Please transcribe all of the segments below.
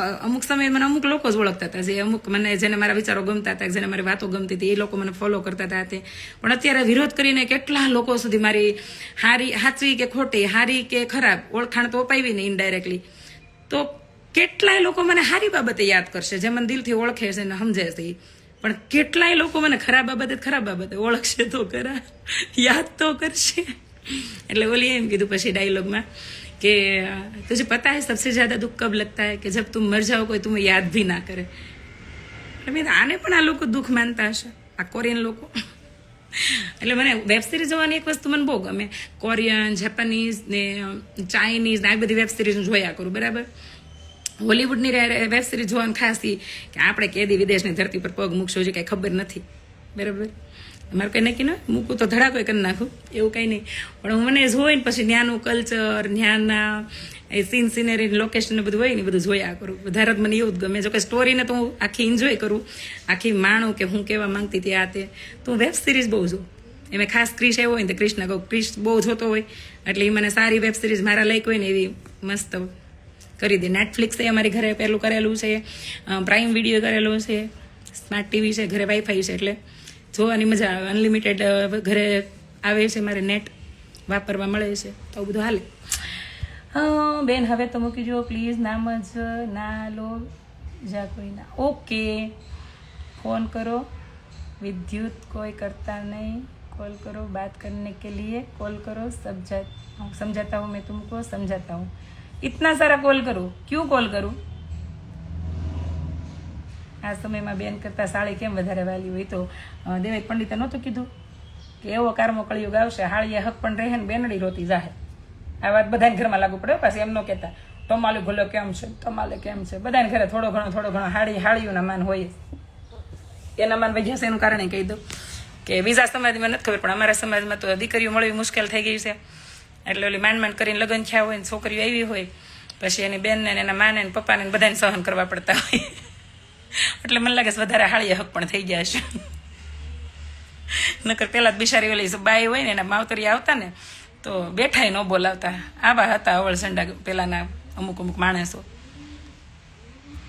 અમુક સમયે મને અમુક લોકો જ ઓળખતા હતા. જે અમુક મને જેને મારા વિચારો ગમતા હતા, જેને મારી વાતો ગમતી હતી, એ લોકો મને ફોલો કરતા હતા તે. પણ અત્યારે વિરોધ કરીને કેટલા લોકો સુધી મારી હારી, હાચવી કે ખોટી, હારી કે ખરાબ, ઓળખાણ તો અપાવી ને ઇનડાયરેક્ટલી તો કેટલાય લોકો મને સારી બાબતે યાદ કરશે, જે મને દિલથી ઓળખે છે ને સમજે છે. પણ કેટલાય લોકો મને ખરાબ બાબતે ખરાબ બાબતે ઓળખશે તો ખરા. યાદ તો કરશે. એટલે ઓલી એમ કીધું પછી ડાયલોગમાં કે तुझे पता है सबसे ज्यादा दुख कब लगता है कि जब तुम मर जाओ कोई तुम्हें याद भी ना करे એટલે મેં કીધું, આને પણ આ લોકો દુઃખ માનતા હશે આ કોરિયન લોકો એટલે મને વેબ સિરીઝ જોવાની એક વસ્તુ મને બહુ ગમે કોરિયન જેપનીઝ ને ચાઇનીઝ ને આ બધી વેબ સિરીઝ જોયા કરું બરાબર હોલીવુડની વેબ સિરીઝ જોવાનું ખાસ ઈ કે આપણે કેદી વિદેશની ધરતી પર પગ મૂકશો જે કાંઈ ખબર નથી બરાબર મારે કંઈ નક્કી ન મૂકું તો ધડાકો કરી નાખું. એવું કંઈ નહીં. પણ હું મને જોઈને પછી ત્યાંનું કલ્ચર ન્યાના એ સીન સિનેરી લોકેશન ને બધું હોય ને બધું જોયા કરું. વધારે મને એવું જ ગમે. જો કે સ્ટોરીને તો હું આખી એન્જોય કરું. આખી માણું કે હું કેવા માંગતી હતી આ તે. તો હું વેબ સિરીઝ બહુ જોઉં. એમાં ખાસ ક્રિશ આવ્યો હોય ને તો ક્રિશના કહું. ક્રિશ બહુ જોતો હોય. એટલે એ મને સારી વેબ સિરીઝ મારા લાયક હોય ને એવી મસ્ત કરી દે. નેટફ્લિક્સ અમારી ઘરે પેલું કરેલું છે. પ્રાઇમ વીડિયો કરેલું છે. સ્માર્ટ ટીવી છે. ઘરે વાઈફાઈ છે એટલે જોવાની મજા આવે અનલિમિટેડ ઘરે આવે છે મારે નેટ વાપરવા મળે છે તો આવું બધું હાલે હા બેન હવે તો મૂકી જુઓ પ્લીઝ નામ જ ના લો જા કોઈ ના ઓકે ફોન કરો विद्युत कोई करता नहीं कॉल करो बात करने के लिए कॉल करो समझा समझाता हूँ मैं तुमको समझाता हूँ इतना सारा कॉल करूँ क्यों कॉल करूँ આ સમયમાં બેન કરતાં સાળી કેમ વધારે વાલી હોય તો દેવેક પંડિતે નહોતું કીધું કે એવો કારમો કળિયુગ આવશે હાળીએ હક પણ રહે ને બેનડી રોતી જાહે. આ વાત બધાને ઘરમાં લાગુ પડે પાછી, એમ ન કહેતા. તમાલું ભૂલો કેમ છે, તમાલે કેમ છે? બધાને ઘરે થોડો ઘણો થોડો ઘણો હાળી હાળીઓના માન હોય. એના માન વૈજ્ઞાસ એનું કારણ કહી દઉં કે બીજા સમાજમાં નથી ખબર, પણ અમારા સમાજમાં તો દીકરીઓ મળવી મુશ્કેલ થઈ ગઈ છે. એટલે ઓલી માંડ માંડ કરીને લગ્ન થયા હોય ને છોકરીઓ આવી હોય, પછી એની બેનને એના માને પપ્પાને બધાને સહન કરવા પડતા હોય. એટલે મને લાગે છે વધારે હાળી હક પણ થઈ ગયા છે. નકર પેલા જ બિચારી ઓલી બાઈ હોય ને એના માવતરી આવતા ને, તો બેઠાય ન બોલાવતા. આવા હતા અવળ સંડા પેલાના અમુક અમુક માણસો.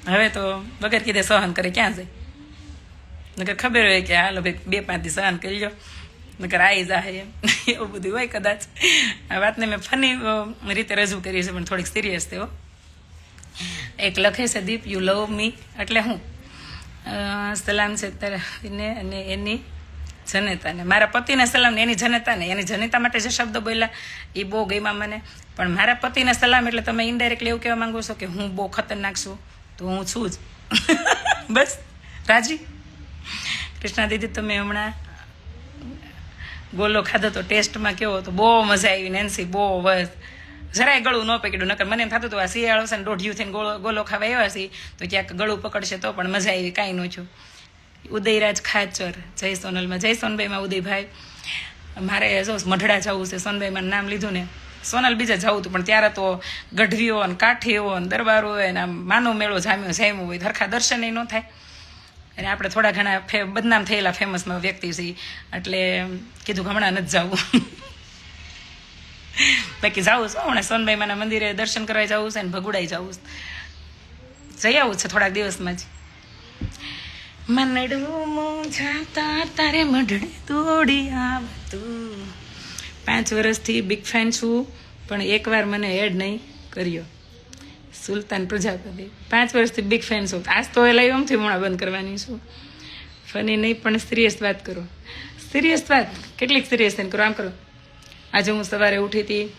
હવે તો વગર કીધે સહન કરે, ક્યાં જાય? નકર ખબર હોય કે હાલો ભાઈ, બે પાંચ દી સહન કરી લો. નકર આવી જાય એવું બધું હોય કદાચ. આ વાતને મેં ફની રીતે રજૂ કરી છે, પણ થોડીક સિરિયસ થયો એક લખે છે, દીપ યુ લવ મી એટલે હું સલામ છે તરફને અને એની જનેતાને. મારા પતિને સલામ ને એની જનતાને. એની જનેતા માટે જે શબ્દ બોલ્યા એ બહુ ગઈમાં મને. પણ મારા પતિને સલામ એટલે તમે ઇનડાયરેક્ટલી એવું કહેવા માંગો છો કે હું બહુ ખતરનાક છું, તો હું છું જ. બસ. રાજી? કૃષ્ણા દીદી, તમે હમણાં ગોલો ખાધો તો ટેસ્ટમાં કેવો તો બહુ મજા આવી, નેન્સી, બહુ, બસ. જરાય ગળું ન પકડ્યું. નકર મને એમ થતું હતું, આ શિયાળો છે ને દોઢિયું થઈને ગોળો, ગોલો ખાવા આવ્યા છે, તો ક્યાંક ગળું પકડશે તો પણ મજા આવી, કાંઈ ન છું ઉદયરાજ ખાચર, જય સોનલમાં. જય સોનભાઈમાં ઉદયભાઈ. મારે જો મઢડા જવું છે સોનભાઈમાં નામ લીધું ને. સોનલ બીજે જવું હતું, પણ ત્યારે તો ગઢવીઓ ને કાઠીઓ ને દરબારો હોય ને માનો મેળો જામ્યો જામ્યો હોય. હરખા દર્શન ન થાય. અને આપણે થોડા ઘણા ફે બદનામ થયેલા ફેમસમાં વ્યક્તિ છીએ એટલે કીધું હમણાં નથી જવું. બાકી જવું છું હમણાં સોનભાઈમાના મંદિરે દર્શન કરવા જવું છે ને ભગુડાઈ જવું છે. જઈ આવું છે થોડાક દિવસમાં જ. મનડું જાતા તારે મઢડે દોડી આવતું. પાંચ વર્ષથી બિગ ફેન છું, પણ એકવાર મને એડ નહીં કર્યો. સુલતાન પ્રજાપતિ. પાંચ વર્ષથી બિગ ફેન છું. આજ તો એ લાઈવમથી હમણાં બંધ કરવાની છું. ફની નહીં, પણ સિરિયસ વાત કરો. સિરિયસ વાત? કેટલીક સિરિયસ થઈને કરો? આમ કરો. આજે હું સવારે ઉઠી હતી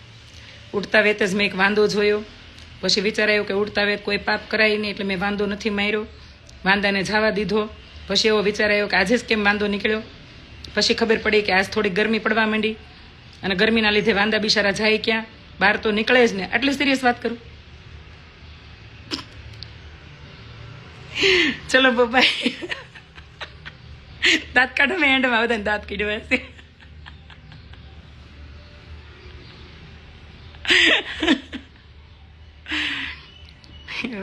ઉઠતા વેત જ મેં એક વાંધો જોયો. પછી વિચારાયું કે ઉડતા વેત કોઈ પાપ કરાય નહીં એટલે મેં વાંધો નથી માર્યો. વાંદાને જવા દીધો. પછી એવો વિચાર આવ્યો કે આજે જ કેમ વાંધો નીકળ્યો? પછી ખબર પડી કે આજ થોડી ગરમી પડવા માંડી. અને ગરમીના લીધે વાંદા બિચારા જાય ક્યાં? બહાર તો નીકળે જ ને. આટલી સિરિયસ વાત કરું? ચલો બબાઈ દાંત કાઢો, મેં એન્ડમાં બધાને દાંત કીડવા હશે.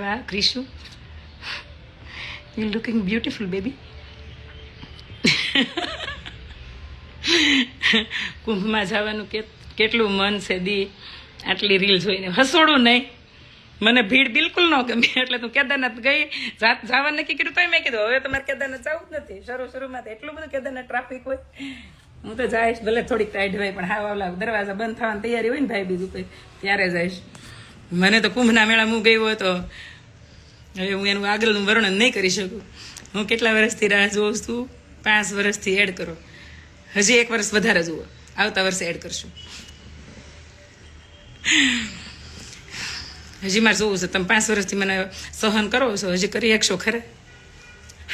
વાહ Krishu you looking beautiful baby કુંભમાં જવાનું કેટલું મન છે દી. આટલી રીલ જોઈને હસોડું નહીં. મને ભીડ બિલકુલ ન ગમે. એટલે તું કેદારનાથ ગઈ. જાત જવાનું નક્કી કર્યું તો મેં કીધું, હવે તમારે કેદારનાથ જવું જ નથી. શરૂ શરૂમાં એટલું બધું કેદારનાથ ટ્રાફિક હોય. હું તો જઈશ, ભલે થોડીક ટાઈટ હોય, પણ હા આવલા દરવાજા બંધ થવાની તૈયારી હોય ને ભાઈ બીજું કંઈ, ત્યારે જઈશ. મને તો કુંભના મેળા હું ગયો હતો હવે હું એનું આગળનું વર્ણન નહીં કરી શકું. હું કેટલા વર્ષથી રાહ જોઉં છું? પાંચ વર્ષથી એડ કરો. હજી એક વર્ષ વધારે જુઓ. આવતા વર્ષે એડ કરશું. હજી મારે જોવું છે. તમે પાંચ વર્ષથી મને સહન કરો છો? હજી કરી શકશો ખરે?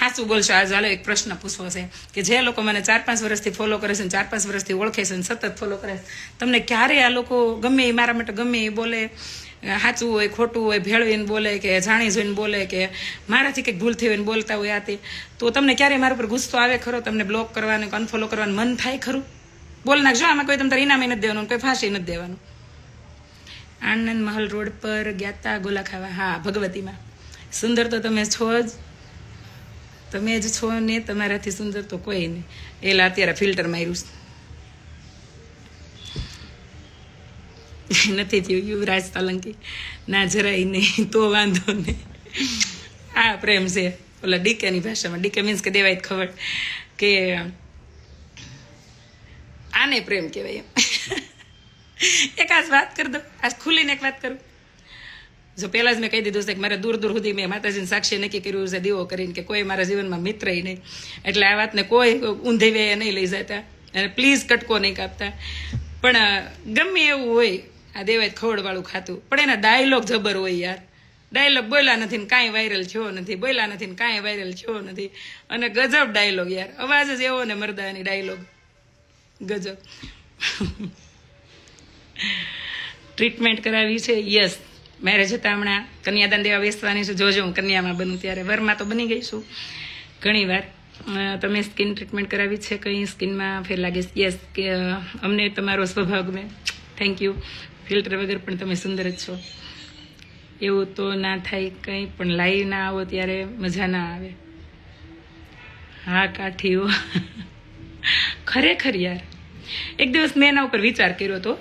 સાચું બોલશો. આજે હાલો એક પ્રશ્ન પૂછવો છે કે જે લોકો મને ચાર પાંચ વર્ષથી ફોલો કરે છે ને ચાર પાંચ વર્ષથી ઓળખે છે ને સતત ફોલો કરે છે, તમને ક્યારે આ લોકો ગમે એ મારા માટે ગમે એ બોલે? સાચું હોય, ખોટું હોય, ભેળવીને બોલે કે જાણી જોઈને બોલે કે મારાથી કંઈક ભૂલ થઈ હોય બોલતા હોય આથી તો. તમને ક્યારે મારા ઉપર ગુસ્સો આવે ખરો? તમને બ્લોક કરવાનું કે અનફોલો કરવાનું મન થાય ખરું? બોલ નાખજો. આમાં કોઈ તમને ઇનામે નથી દેવાનું, કોઈ ફાંસી નથી દેવાનું. આનંદ મહલ રોડ પર ગ્યાતા ગોલા ખાવા. હા, ભગવતીમાં. સુંદર તો તમે છો જ. તમે જ છો ને તમારાથી સુંદર તો કોઈ નહીં. એલા અત્યારે ફિલ્ટર માર્યું નથી થયું, યુવરાજ તલંકી ના જરાય નહીં, તો વાંધો નહીં. આ પ્રેમ છે. ઓલા ડીકેની ભાષામાં. ડીકે મીન્સ કે દેવાય ખબર. કે આને પ્રેમ કહેવાય એમ. એક આજ વાત કરી દો આજ ખુલીને એક વાત કરું. જો પહેલાં જ મેં કહી દીધું છે કે મારે દૂર દૂર સુધી મેં માતાજીને સાક્ષી નક્કી કર્યું છે, દીવો કરીને કે કોઈ મારા જીવનમાં મિત્ર નહીં. એટલે આ વાતને કોઈ ઊંધી વે નહીં લઈ જતા અને પ્લીઝ કટકો નહીં કાપતા. પણ ગમે એવું હોય, આ દેવાય ખવડવાળું ખાતું. પણ એના ડાયલોગ જબર હોય યાર. ડાયલોગ બોલ્યા નથી ને કાંઈ વાયરલ થયો નથી, બોલ્યા નથી ને કાંઈ વાયરલ થયો નથી. અને ગજબ ડાયલોગ યાર. અવાજ જ એવો ને મરદાની ડાયલોગ ગજબ. ટ્રીટમેન્ટ કરાવી છે યસ મેરેજ હતા હમણાં. કન્યાદાન દેવા બેસવાની છે. જોજો હું કન્યામાં બનું ત્યારે. વરમાં તો બની ગઈ છું. ઘણી વાર. તમે સ્કિન ટ્રીટમેન્ટ કરાવી છે કંઈ? સ્કિનમાં ફેર લાગે યસ અમને તમારો સ્વભાવ ગમે. થેન્ક યુ ફિલ્ટર વગર પણ તમે સુંદર જ છો. એવું તો ના થાય કંઈ, પણ લાઈવ ના આવો ત્યારે મજા ના આવે. હા, કાઠીઓ. ખરેખર યાર. એક દિવસ મેં એના ઉપર વિચાર કર્યો હતો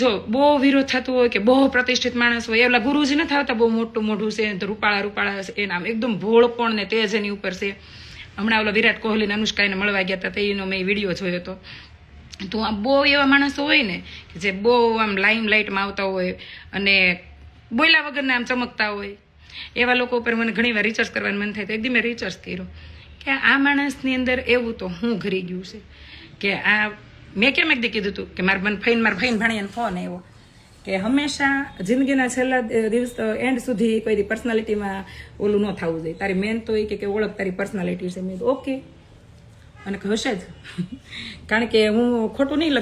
જો બહુ વિરોધ થતો હોય કે બહુ પ્રતિષ્ઠિત માણસ હોય એટલે ગુરુજી નથી આવતા, બહુ મોટું મોઢું છે રૂપાળા રૂપાળા છે એના નામ એકદમ ભોળપણ ને તેજ એની ઉપર છે. હમણાં ઓલા વિરાટ કોહલી ને અનુષ્કાને મળવા ગયા હતા, તેનો મેં વીડિયો જોયો હતો. તો આ બહુ એવા માણસો હોય ને, કે જે બહુ આમ લાઈમ લાઇટમાં આવતા હોય અને બોયલા વગરના આમ ચમકતા હોય. એવા લોકો ઉપર મને ઘણી વાર રિસર્ચ કરવાનું મન થાય, તો એકદમ મેં રિસર્ચ કર્યો કે આ માણસની અંદર એવું તો હું ઘરી ગયું છે, કે આ મેં કેમ એકદી કીધું હતું કે મારા મને ફઈને, મારા ભાઈને ભણીને ફોન આવ્યો કે હંમેશા જિંદગીના છેલ્લા દિવસ એન્ડ સુધી કોઈ દી પર્સનાલિટીમાં ઓલું ન થવું જોઈએ. તારી મેન તો એ કે ઓળખ તારી પર્સનાલિટી છે. મેં ઓકે. અને હશે જ. કારણ કે હું ખોટું નહીં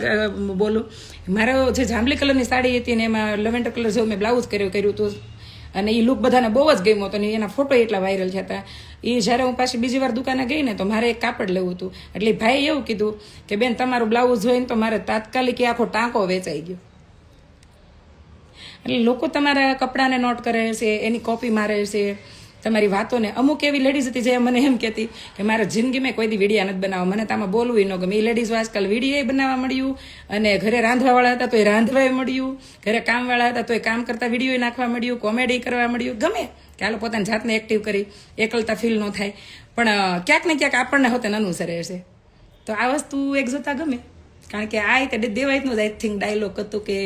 બોલું. મારો જે જાંબલી કલરની સાડી હતી ને એમાં લવેન્ડર કલર જેવું મેં બ્લાઉઝ કર્યો, કર્યું હતું અને એ લુક બધાને બહુ જ ગમ્યો હતો ને એના ફોટો એટલા વાયરલ થયા હતા. એ જ્યારે હું પાછી બીજી વાર દુકાને ગઈ ને તો મારે એક કાપડ લેવું હતું. એટલે ભાઈએ એવું કીધું કે, બેન, તમારું બ્લાઉઝ જોઈને તો મારે તાત્કાલિક આખો ટાંકો વેચાઈ ગયો. એટલે લોકો તમારા કપડાને નોટ કરે છે, એની કોપી મારે છે. તમારી વાતોને અમુક એવી લેડીઝ હતી જે મને એમ કહેતી કે મારા જિંદગીમાં કોઈ દી વિડીયા નથી બનાવવા મને તો આમાં બોલવું ન ગમે. એ લેડીઝો આજકાલ વિડીયા બનાવવા મળ્યું અને ઘરે રાંધવાવાળા હતા તો એ રાંધવાય મળ્યું. ઘરે કામવાળા હતા તો એ કામ કરતા વીડિયો નાખવા મળ્યું કોમેડી કરવા મળ્યું. ગમે. કે હાલો પોતાની જાતને એક્ટિવ કરી. એકલતા ફીલ ન થાય. પણ ક્યાંક ને ક્યાંક આપણને હોતે અનુસરે છે તો આ વસ્તુ એક જોતા ગમે. કારણ કે આ એક દેવાયતનું જ આઈ થિંક ડાયલોગ હતું કે,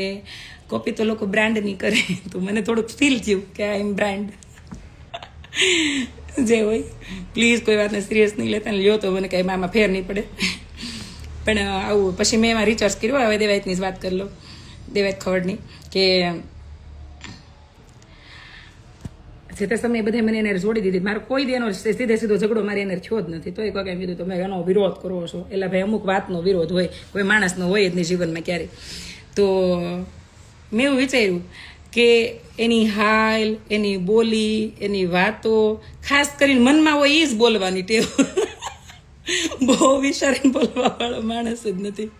કોપી તો લોકો બ્રાન્ડ નહીં કરે. તો મને થોડુંક ફીલ થયું કે આઈ એમ બ્રાન્ડ જે હોય. પ્લીઝ કોઈ વાતને સિરિયસ નહીં લેતા લ્યો તો મને કંઈ આમાં ફેર નહીં પડે. પણ આવું. પછી મેં એમાં રિચાર્જ કર્યો. હવે દેવાયતની જ વાત કરી લો દેવાયત ખવડની કે જે તે સમયે બધા મને એને જોડી દીધી. મારો કોઈ દેનો સીધે સીધો ઝઘડો મારી એને થયો જ નથી. તોય કોઈ કીધું તમે એનો વિરોધ કરો છો. એટલે ભાઈ અમુક વાતનો વિરોધ હોય. કોઈ માણસનો હોય જ નહીં જીવનમાં ક્યારેય. તો મેં એવું વિચાર્યું કે એની હાલ, એની બોલી, એની વાતો, ખાસ કરીને મનમાં હોય એ જ બોલવાની ટેવ. બહુ વિચારીને બોલવાવાળો માણસ જ નથી.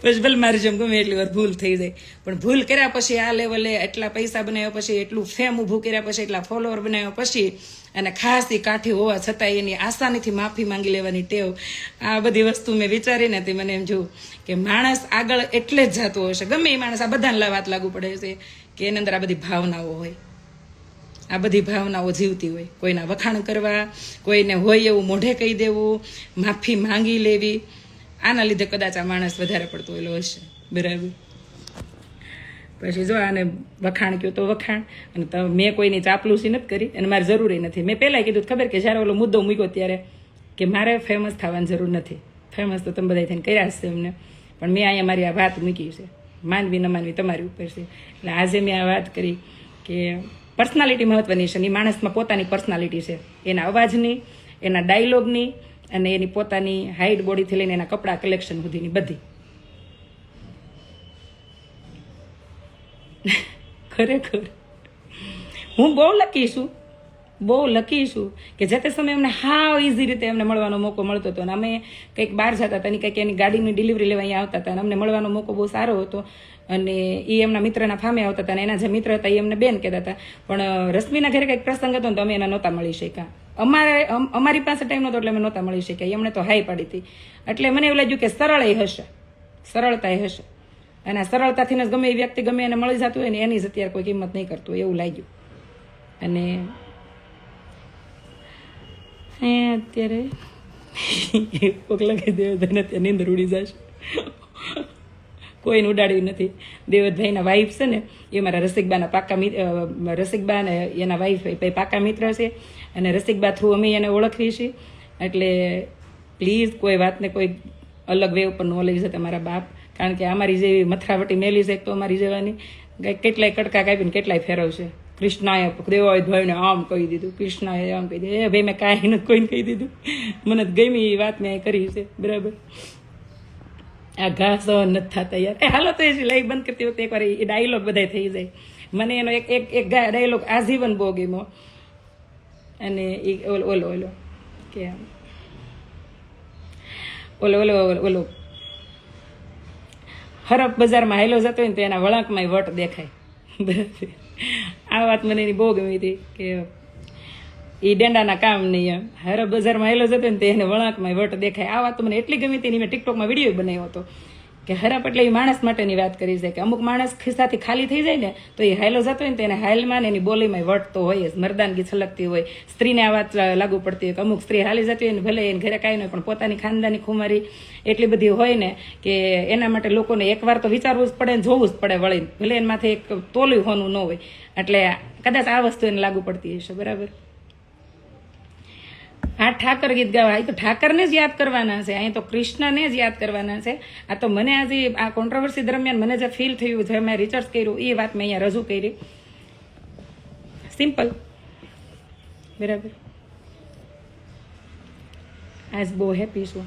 પછી ભલે મારી જેમ ગમે એટલી વાર ભૂલ થઈ જાય. પણ ભૂલ કર્યા પછી આ લેવલે એટલા પૈસા બનાવ્યા પછી, એટલું ફેમ ઊભું કર્યા પછી, એટલા ફોલોવર બનાવ્યા પછી, અને ખાસ એ કાઠી હોવા છતાં એની આસાનીથી માફી માંગી લેવાની ટેવ. આ બધી વસ્તુ મેં વિચારીને તે મને એમ જોયું કે માણસ આગળ એટલે જ જતો હશે. ગમે એ માણસ આ બધાને વાત લાગુ પડે છે. કે એની અંદર આ બધી ભાવનાઓ હોય. આ બધી ભાવનાઓ જીવતી હોય. કોઈના વખાણ કરવા, કોઈને હોય એવું મોઢે કહી દેવું, માફી માંગી લેવી. આના લીધે કદાચ આ માણસ વધારે પડતો એલો હશે. બરાબર? પછી જો આને વખાણ કયો તો વખાણ. અને તમે મેં કોઈની ચાપલુસી નથી કરી અને મારે જરૂરી નથી. મેં પહેલાં કીધું ખબર કે જ્યારે ઓલો મુદ્દો મૂક્યો ત્યારે કે મારે ફેમસ થવાની જરૂર નથી. ફેમસ તો તમે બધા થઈને કર્યા હશે એમને. પણ મેં અહીંયા મારી આ વાત મૂકી છે. માનવી ન માનવી તમારી ઉપર છે. એટલે આજે મેં આ વાત કરી કે પર્સનાલિટી મહત્વની છે એ માણસમાં પોતાની પર્સનાલિટી છે. એના અવાજની, એના ડાયલોગની અને એની પોતાની હાઇટ બોડીથી લઈને એના કપડાં કલેક્શન સુધીની બધી. ખરેખર. હું બહુ લકી છું. બહુ લકી છું કે જે તે સમયે અમને હાવ ઇઝી રીતે એમને મળવાનો મોકો મળતો હતો. અને અમે કંઈક બહાર જતા હતા અને કંઈક એની ગાડીની ડિલિવરી લેવા અહીંયા આવતા હતા અને અમને મળવાનો મોકો બહુ સારો હતો. અને એ એમના મિત્રના ફામે આવતા હતા અને એના જે મિત્ર હતા એ એમને બેન કહેતા હતા. પણ રશ્મિના ઘરે કંઈક પ્રસંગ હતો ને તો અમે એના નહોતા મળી શક્યા. અમારે અમારી પાસે ટાઈમ નહોતો એટલે અમે નહોતા મળી શક્યા. એમણે તો હાઈ પાડી હતી. એટલે મને એવું લાગ્યું કે સરળ એ હશે. સરળતા એ હશે. અને સરળતાથી ગમે એ વ્યક્તિ ગમે એને મળી જતું હોય ને એની જ અત્યારે કોઈ કિંમત નહીં કરતું એવું લાગ્યું. અને હે અત્યારે કોક લખી દેવધાઈને અત્યારે નીંદર ઉડી જશે. કોઈને ઉડાડ્યું નથી. દેવતભાઈના વાઈફ છે ને, એ મારા રસિકબાના પાકા રસિકબા ને એના વાઈફ પાકા મિત્ર છે. અને રસિકબા થ્રુ અમે એને ઓળખીએ છીએ. એટલે પ્લીઝ કોઈ વાતને કોઈ અલગ વે ઉપર ન લઈ જતા મારા બાપ. કારણ કે અમારી જેવી મથરાવટી મેલી છે તો અમારી જેવાની. કેટલાય કટકા કાપીને કેટલાય ફેરવશે. કૃષ્ણાએ દેવાય ભાઈને આમ કહી દીધું. કૃષ્ણાએ આમ કહી દીધું, એ ભાઈ, મેં કાંઈ નથી કોઈને કહી દીધું. મને ગમી એ વાત મેં કરી છે. બરાબર. આ ઘા નથી થતા યાર. એ હાલો તો એ લાઈવ બંધ કરતી વખતે એકવાર એ ડાયલોગ બધાય થઈ જાય. મને એનો એક એક એક ડાયલોગ આજીવન બહુ ગમ્યો. અને એ ઓલો ઓલો ઓલો કે ઓલો ઓલો ઓલો હરફ બજારમાં હાઈલો જતો હોય ને તો એના વળાંકમાં વટ દેખાય. બરાબર. આ વાત મને એની બહુ ગમી હતી કે એ ડેંડાના કામ નહીં એમ હરે બજારમાં એલો જતો ને તો એને વળાંકમાં વટ દેખાય. આ વાત તો મને એટલી ગમી હતી એની મેં ટિકટોકમાં વીડિયો બનાવ્યો હતો. કે હરપ એટલે એ માણસ માટેની વાત કરી છે કે અમુક માણસ ખિસ્સાથી ખાલી થઈ જાય ને, તો એ હાયલો જતો હોય ને તો એને હાયલમાં ને એની બોલીમાં વટ તો હોય મરદાનગી છલકતી હોય. સ્ત્રીને આ વાત લાગુ પડતી હોય કે અમુક સ્ત્રી હાલી જતી હોય ને ભલે એને ઘરે કાંઈ નહીં પણ પોતાની ખાનદાની ખુમારી એટલી બધી હોય ને કે એના માટે લોકોને એકવાર તો વિચારવું જ પડે ને જોવું જ પડે વળીને. ભલે એના માથે એક તોલું હોનું ન હોય. એટલે કદાચ આ વસ્તુ એને લાગુ પડતી હશે, બરાબર? આ ઠાકર ગીત ગાવા. તો ઠાકરને જ યાદ કરવાના છે. અહીં તો કૃષ્ણને જ યાદ કરવાના છે. આ તો મને આજે આ કોન્ટ્રોવર્સી દરમિયાન મને જે ફીલ થયું, જે મેં રિસર્ચ કર્યું, એ વાત મેં અહીંયા રજૂ કરી. સિમ્પલ બરાબર. આજ બહુ હેપી છું.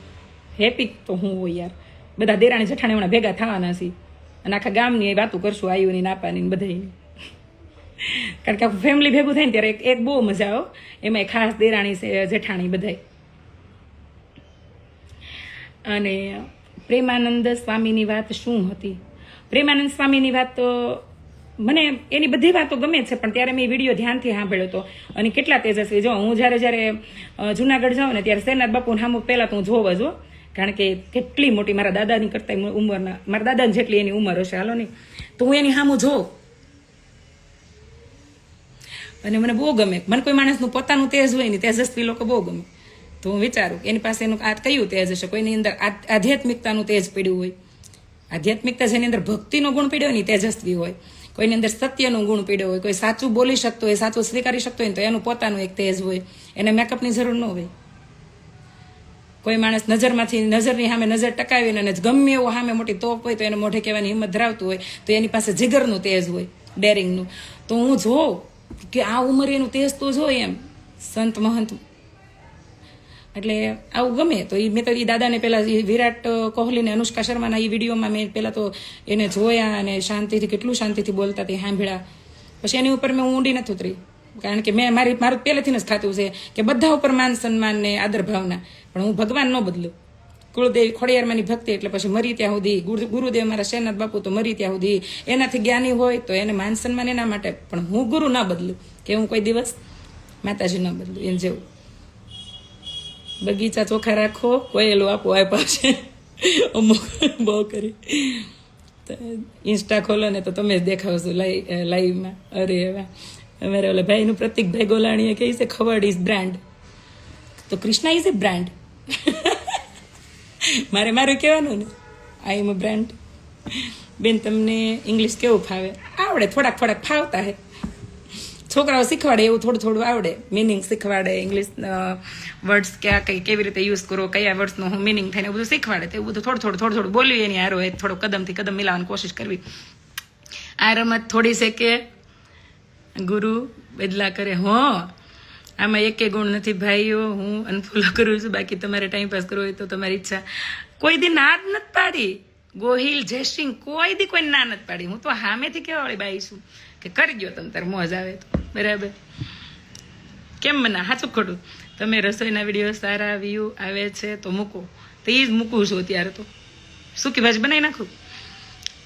હેપી તો હું હોય યાર. બધા દેરાણી જઠાણી ભેગા થવાના છીએ. અને આખા ગામની એ વાતો કરશું, આયુની, નાપાની બધાની કારણ કે આખું ફેમિલી ભેગું થાય ને ત્યારે એક એક બહુ મજા આવે એમાં ખાસ દેરાણી છે, જેઠાણી બધાય. અને પ્રેમાનંદ સ્વામીની વાત શું હતી? પ્રેમાનંદ સ્વામીની વાત તો મને એની બધી વાતો ગમે છે, પણ ત્યારે મેં વીડિયો ધ્યાનથી સાંભળ્યો હતો. અને કેટલા તેજસ્વી. જો, હું જ્યારે જ્યારે જુનાગઢ જાઉં ને ત્યારે સેનાથ બાપુ સામું પહેલાં તો હું જોવ જો કારણ કે કેટલી મોટી મારા દાદાની કરતા ઉંમરના મારા દાદાની જેટલી એની ઉંમર હશે, હાલો નહીં તો હું એની સામું જોઉં. અને મને બહુ ગમે. મને કોઈ માણસનું પોતાનું તેજ હોય ને તેજસ્વી લોકો બહુ ગમે. તો હું વિચારું એની પાસે એનું આ કયું તેજ હશે? કોઈની અંદર આધ્યાત્મિકતાનું તેજ પડ્યું હોય. આધ્યાત્મિકતા જેની અંદર ભક્તિનો ગુણ પીડ્યો હોય ને તેજસ્વી હોય. કોઈની અંદર સત્યનો ગુણ પીડ્યો હોય, કોઈ સાચું બોલી શકતો હોય, સાચું સ્વીકારી શકતો હોય તો એનું પોતાનું એક તેજ હોય. એને મેકઅપની જરૂર ન હોય. કોઈ માણસ નજરમાંથી, નજરની સામે નજર ટકાવીને અને ગમે એવો સામે મોટી તોપ હોય તો એને મોઢે કહેવાની હિંમત ધરાવતું હોય તો એની પાસે જીગરનું તેજ હોય, ડેરિંગનું. તો હું જોઉં કે આ ઉંમરે એનું તેજ તો જોઈએ એમ. સંત મહંત. એટલે આવું ગમે તો એ મેં તો એ દાદાને પહેલાં એ વિરાટ કોહલી ને અનુષ્કા શર્માના એ વિડીયોમાં મેં પહેલાં તો એને જોયા અને શાંતિથી, કેટલું શાંતિથી બોલતા તે સાંભળ્યા. પછી એની ઉપર મેં ઊંડી નથી ઉતરી. કારણ કે મેં મારી, મારું પહેલેથી જ ખાતું છે કે બધા ઉપર માન, સન્માન ને આદર ભાવના. પણ હું ભગવાન ન બદલું. કુળદેવી ખોડિયારમાંની ભક્તિ એટલે પછી મરી ત્યાં સુધી ગુરુદેવ મારા શેનાથ બાપુ તો મરી ત્યાં સુધી. એનાથી જ્ઞાની હોય તો એને માન સન્માન એના માટે. પણ હું ગુરુ ના બદલું, કે હું કોઈ દિવસ માતાજી ના બદલું, એમ જેવું. બગીચા ચોખા રાખો, કોયેલું આપો આપ્યા છે અમુક બહુ કરી. ઇન્સ્ટા ખોલો ને તો તમે જ દેખાવશો લાઈવ લાઈવમાં. અરે એવા અમારે ઓલા ભાઈનું પ્રતિકભાઈ ગોલાણીએ કહે છે, ખવડ ઇઝ બ્રાન્ડ તો કૃષ્ણા ઇઝ એ બ્રાન્ડ મારે મારું કહેવાનું ને? આઈ એમ અ બ્રાન્ડ બેન, તમને ઇંગ્લિશ કેવું ફાવે? આવડે, થોડાક થોડાક ફાવતા હે. છોકરાઓ શીખવાડે એવું થોડું થોડું આવડે. મિનિંગ શીખવાડે ઇંગ્લિશ વર્ડ્સ ક્યાં કઈ કેવી રીતે યુઝ કરો, કયા વર્ડ્સનો હું મિનિંગ થાય ને બધું શીખવાડે. તો એવું બધું થોડું થોડું થોડું થોડું બોલવી એની હારો એ થોડો કદમથી કદમ મિલાવવાની કોશિશ કરવી. આ રમત થોડી છે કે ગુરુ બદલા કરે. હો આમાં એકે ગુણ નથી. ભાઈઓ, હું અનફોલો કરું છું. બાકી તમારે ટાઈમ પાસ કરવો હોય તો તમારી ઈચ્છા. કોઈ દી ના જ નથી પાડી. ગોહિલ, જયસિંહ, કોઈ દી કોઈ ના નથી પાડી. હું તો હામેથી કેવા વાળી બાઈ છું કે કરી ગયો તમે તાર મોજ આવે તો. બરાબર? કેમ મને? સાચું ખોટું? તમે રસોઈના વીડિયો સારા વ્યૂ આવે છે તો મૂકો. તો એ જ મૂકું છું અત્યારે તો. સૂકી ભાજી બનાવી નાખું?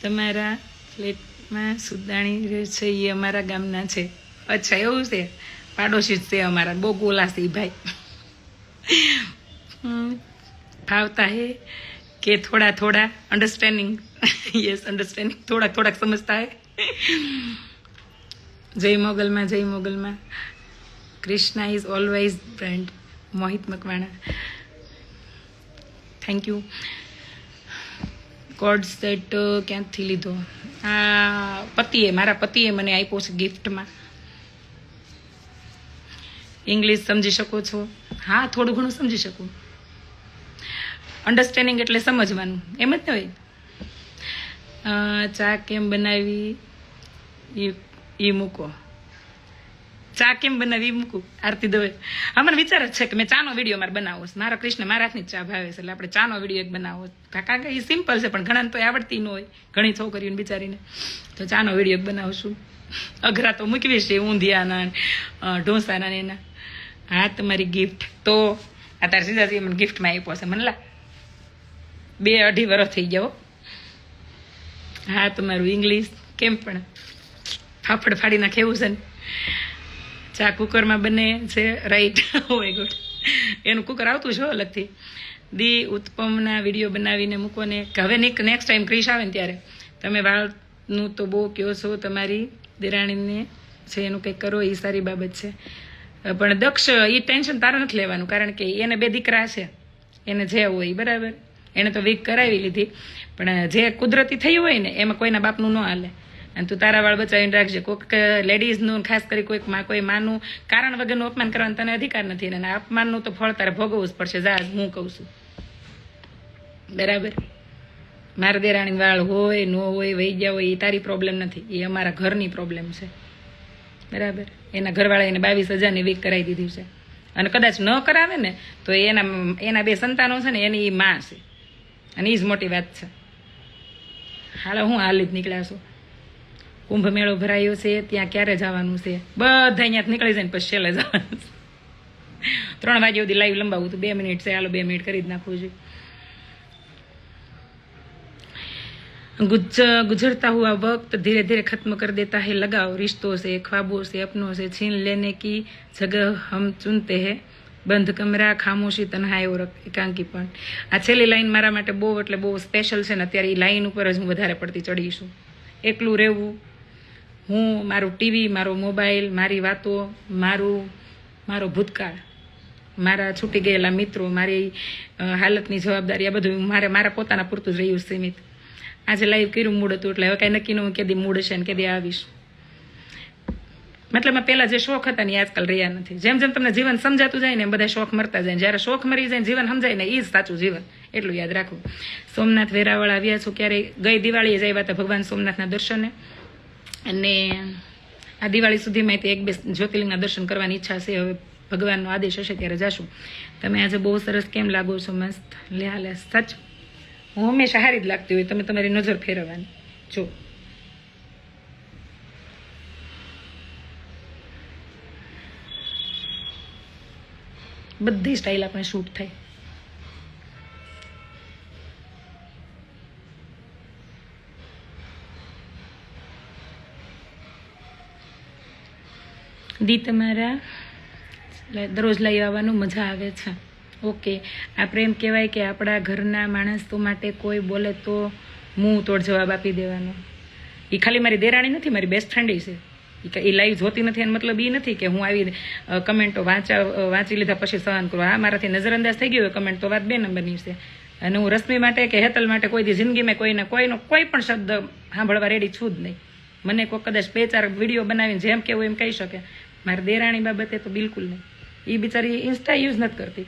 તમારા ફ્લેટમાં સુદાણી રહે છે એ અમારા ગામના છે. અચ્છા, એવું છે? પાડોશી જ છે અમારા, બહુ ગોલા છે ભાઈ. ફાવતા હે કે થોડા થોડા અંડરસ્ટેન્ડિંગ યસ અંડરસ્ટેન્ડિંગ થોડાક થોડાક સમજતા હે. જય મોગલમાં જય મોગલમાં. Krishna is always brand Mohit Makwana. Thank you code set ક્યાંથી લીધો? આ પતિએ, મારા પતિએ મને આપ્યો છે ગિફ્ટમાં ઇંગ્લિશ સમજી શકો છો. હા, થોડું ઘણું સમજી શકું. અન્ડરસ્ટેન્ડિંગ એટલે સમજવાનું. એમ જ ને હોય ચા કેમ બનાવી? એ એ મૂકો. ચા કેમ બનાવી? મૂકું, આરતી દવે. હા વિચાર જ છે કે મેં ચાનો વીડિયો મારે બનાવવો છે. મારા કૃષ્ણ મારા હાથની ચા ભાવે છે, એટલે આપણે ચાનો વીડિયો એક બનાવવો. કારણ કે એ સિમ્પલ છે, પણ ઘણાને તો આવડતી ન હોય. ઘણી છોકરીઓને બિચારીને. તો ચાનો વીડિયો બનાવશું. અઘરા તો મૂકવી છે, ઊંધિયાના ઢોસાના એના. હા તમારી ગિફ્ટ તો અત્યારે સીધાથી મને ગિફ્ટમાં આપ્યો છે મને લા બે અઢી વર્ષ થઈ ગયા હો. તમારું ઇંગ્લિશ કેમ પણ ફાફડ ફાડી નાખે છે ને. ચા કુકરમાં બને છે રાઈટ હોય ગુડ એનું કુકર આવતું છે અલગથી. દી ઉત્પમના વીડિયો બનાવીને મૂકોને હવે નેક્સ્ટ ટાઈમ ક્રિશ આવે ને ત્યારે. તમે વાળનું તો બહુ કહો છો, તમારી દિરાણીને છે, એનું કંઈક કરો એ સારી બાબત છે. પણ દક્ષ એ ટેન્શન તારે નથી લેવાનું, કારણ કે એને બે દીકરા છે એને જે હોય બરાબર. એને તો વીક કરાવી લીધી. પણ જે કુદરતી થયું હોય ને, એમાં કોઈના બાપનું ન હાલે. અને તું તારા વાળ બચાવીને રાખજે. કોઈક લેડીઝનું ખાસ કરી કોઈકમાં, કોઈ માનું. કારણ વગરનું અપમાન કરવાનો તને અધિકાર નથી. અને અપમાનનું તો ફળ તારે ભોગવવું જ પડશે. જા, હું કહું છું. બરાબર. મારા દેરાણી વાળ હોય, ન હોય, વહી ગયા હોય એ તારી પ્રોબ્લેમ નથી. એ અમારા ઘરની પ્રોબ્લેમ છે. બરાબર. એના ઘરવાળા એને બાવીસ હજારની વીક કરાવી દીધી છે. અને કદાચ ન કરાવે ને, તો એના એના બે સંતાનો છે ને, એની એ માં છે. અને એ જ મોટી વાત છે. હાલો, હું હાલી જ નીકળ્યા છું. કુંભ મેળો ભરાયો છે, ત્યાં ક્યારે જવાનું છે? બધા અહીંયા નીકળી જાય ને, પછી છેલ્લે જવાનું છે. ત્રણ વાગ્યા સુધી લાઈવ લંબાવું તો બે મિનિટ છે. હાલો, બે મિનિટ કરી જ નાખવું જોઈએ गुज गुजरता हुआ वक्त धीरे धीरे खत्म कर देता है लगाव रिश्तों से ख्वाबों से अपनों से छीन लेने की जगह हम चुनते हैं બંધ કમરા ખામોશી તન્હાઈ ઓર એકાંકી પણ આ છેલ્લી લાઈન મારા માટે બહુ એટલે બહુ સ્પેશિયલ છે ને અત્યારે એ લાઈન ઉપર જ હું વધારે પડતી ચડીશું એકલું રહેવું હું મારું ટીવી મારો મોબાઈલ મારી વાતો મારું મારો ભૂતકાળ મારા છૂટી ગયેલા મિત્રો મારી અ, હાલતની જવાબદારી આ બધું મારે મારા પોતાના પૂરતું જ રહ્યું છે સીમિત આજે લાઈવ કર્યું મૂડ હતું, એટલે હવે કાંઈ નક્કી હોય કેદી મૂડ છે ને કેદી આવીશ. મતલબ પહેલાં જે શોખ હતા ને આજકાલ રહ્યા નથી. જેમ જેમ તમને જીવન સમજાતું જાય ને એમ બધા શોખ મરતા જાય. જ્યારે શોખ મરી જાય જીવન સમજાય ને એ જ સાચું જીવન. એટલું યાદ રાખવું સોમનાથ વેરાવળ આવ્યા છું, ક્યારે ગઈ દિવાળીએ જ આવ્યા હતા ભગવાન સોમનાથના દર્શને. અને આ દિવાળી સુધીમાં એક બે જ્યોતિર્લિંગના દર્શન કરવાની ઈચ્છા છે. હવે ભગવાનનો આદેશ હશે ત્યારે જાશું. તમે આજે બહુ સરસ કેમ લાગો છો? મસ્ત. લે હાલે, સચ હું હંમેશા હારી જ લાગતી હોય, તમે તમારી નજર ફેરવવાની. જો. બધી સ્ટાઇલ આપણે શૂટ થાય. દી તમારા દરરોજ લઈ આવવાનું મજા આવે છે. ઓકે. આ પ્રેમ કહેવાય કે આપણા ઘરના માણસો માટે કોઈ બોલે તો હું તોડ જવાબ આપી દેવાનો. એ ખાલી મારી દેરાણી નથી, મારી બેસ્ટ ફ્રેન્ડ છે. એ લાઈવ જોતી નથી, એનો મતલબ એ નથી કે હું આવી કમેન્ટો વાંચા વાંચી લીધા પછી સહન કરું. આ મારાથી નજરઅંદાજ થઈ ગયો કમેન્ટ તો વાત બે નંબરની છે. અને હું રશ્મિ માટે કે હેતલ માટે કોઈથી જિંદગીમાં કોઈને, કોઈનો, કોઈ પણ શબ્દ સાંભળવા રેડી છું જ નહીં. મને કોઈ કદાચ બે ચાર વીડિયો બનાવીને જેમ કેવું એમ કહી શકે. મારી દેરાણી બાબતે તો બિલકુલ નહીં. એ બિચારી ઇન્સ્ટા યુઝ નથી કરતી.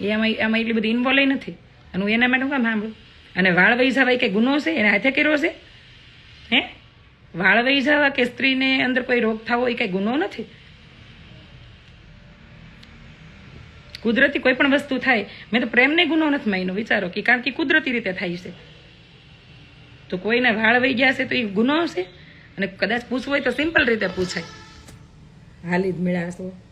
એ એમાં એમાં એટલી બધી ઇન્વોલ્વ નથી. અને હું એના માટે હું કામ સાંભળું. અને વાળ વહી જવાય કે ગુનો છે એને હાથે કર્યો છે હે? વાળ વહી જવા કે સ્ત્રીને અંદર કોઈ રોગ થવો એ કંઈ ગુનો નથી? કુદરતી કોઈ પણ વસ્તુ થાય, મેં તો પ્રેમને ગુનો નથી માન્યો, વિચારો કે કારણ કે કુદરતી રીતે થાય છે. તો કોઈને વાળ વહી ગયા છે તો એ ગુનો છે અને કદાચ પૂછવું હોય તો સિમ્પલ રીતે પૂછાય. હાલી જ મેળાશો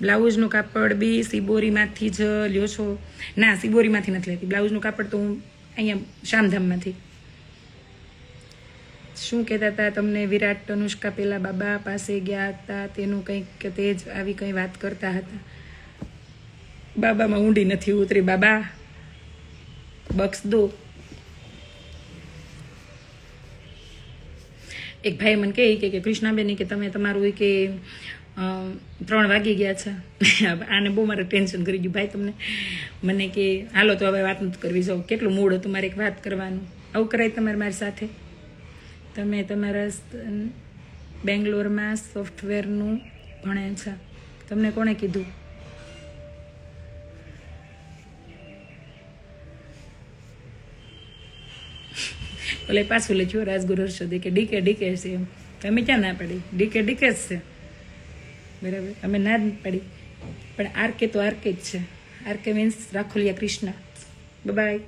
બ્લાઉઝનું કાપડ બી સિબોરીમાંથી જ લ્યો છો? ના, સિબોરીમાંથી નથી લેતી. બ્લાઉઝનું કાપડ તો હું અહીંયા શામધામમાંથી. શું કહેતા હતા તમને વિરાટ અનુષ્કા પેલા બાબા પાસે ગયા હતા? તેનું કંઈક તે જ આવી કંઈ વાત કરતા હતા? બાબામાં ઊંડી નથી ઉતરી, બાબા. બક્ષ દો. એક ભાઈ મને કહે કે કૃષ્ણાબેન, કે તમે તમારું કે ત્રણ વાગી ગયા છે. આને બહુ મારે ટેન્શન કરી ગયું. ભાઈ, તમને મને કે, હાલો, તો હવે વાત નથી કરવી. જાઉં કેટલું મૂડ હતું મારે એક વાત કરવાનું. આવું કરાય તમારે મારી સાથે? તમે તમારા બેંગ્લોરમાં સોફ્ટવેરનું ભણે છે. તમને કોણે કીધું? ઓલે પાછું લખ્યું રાજગુરુ હર્ષદે, કે ડીકે ડીકે છે એમ. તમે ક્યાં ના પાડી? ડીકે ડીકે જ છે. બરાબર? અમે ના જ પાડી. પણ આરકે તો આરકે જ છે. RK means Rakholiya Krishna. Bye